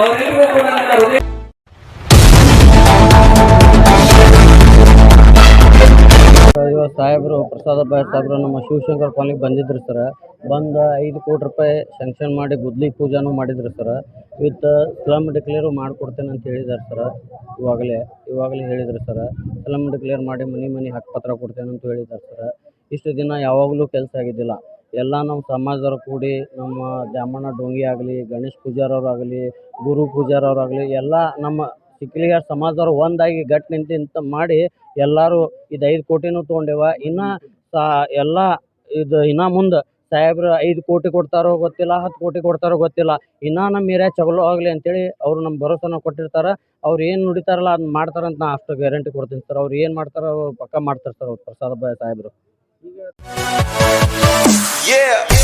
ಅವರಿಗೂ ಕೂಡ ನನ್ನ ಸಾಹೇಬರು ಪ್ರಸಾದ ಬಾಯ್ ಸಾಹೇಬರು ನಮ್ಮ ಶಿವಶಂಕರ್ ಕಾಲಿಗೆ ಬಂದಿದ್ರು ಸರ್. ಬಂದು ಐದು ಕೋಟಿ ರೂಪಾಯಿ ಸ್ಯಾಂಕ್ಷನ್ ಮಾಡಿ ಗುದ್ಲಿ ಪೂಜಾನು ಮಾಡಿದ್ರು ಸರ್. ವಿತ್ ಸ್ಲಮ್ ಡಿಕ್ಲೇರು ಮಾಡಿಕೊಡ್ತೇನೆ ಅಂತ ಹೇಳಿದ್ದಾರೆ ಸರ್. ಇವಾಗಲೇ ಇವಾಗಲೇ ಹೇಳಿದ್ರು ಸರ್. ಸ್ಲಮ್ ಡಿಕ್ಲೇರ್ ಮಾಡಿ ಮನೆ ಮನೆ ಹಕ್ಕುಪತ್ರ ಕೊಡ್ತೇನೆ ಅಂತ ಹೇಳಿದ್ದಾರೆ ಸರ್. ಇಷ್ಟು ದಿನ ಯಾವಾಗಲೂ ಕೆಲಸ ಆಗಿದ್ದಿಲ್ಲ. ಎಲ್ಲ ನಮ್ಮ ಸಮಾಜದವ್ರು ಕೂಡಿ ನಮ್ಮ ದ್ಯಾಮಣ್ಣ ಡೋಂಗಿ ಆಗಲಿ, ಗಣೇಶ್ ಪೂಜಾರವ್ರಾಗಲಿ ಗುರು ಪೂಜಾರವ್ರಾಗಲಿ ಎಲ್ಲ ನಮ್ಮ ಸಿಕ್ಲಿಗ ಸಮಾಜದವ್ರು ಒಂದಾಗಿ ಗಟ್ಟಿ ನಿಂತು ಮಾಡಿ ಎಲ್ಲರೂ ಇದು ಐದು ಕೋಟಿನೂ ತೊಗೊಂಡೇವ. ಇನ್ನು ಸಾ ಎಲ್ಲ ಇದು ಇನ್ನು ಮುಂದೆ ಸಾಹೇಬ್ರು ಐದು ಕೋಟಿ ಕೊಡ್ತಾರೋ ಗೊತ್ತಿಲ್ಲ, ಹತ್ತು ಕೋಟಿ ಕೊಡ್ತಾರೋ ಗೊತ್ತಿಲ್ಲ. ಇನ್ನೂ ನಮ್ಮ ಏರಿಯಾ ಚಲೋ ಆಗಲಿ ಅಂತೇಳಿ ಅವರು ನಮ್ಮ ಭರೋಸಾನ ಕೊಟ್ಟಿರ್ತಾರೆ. ಅವ್ರು ಏನು ನುಡಿತಾರಲ್ಲ ಅದನ್ನ ಮಾಡ್ತಾರಂತ ನಾ ಅಷ್ಟು ಗ್ಯಾರಂಟಿ ಕೊಡ್ತೀನಿ ಸರ್. ಅವ್ರು ಏನು ಮಾಡ್ತಾರೋ ಅವ್ರು ಪಕ್ಕ ಮಾಡ್ತಾರೆ ಸರ್ ಅವ್ರು ಪ್ರಸಾದ ಸಾಹೇಬರು. Yeah.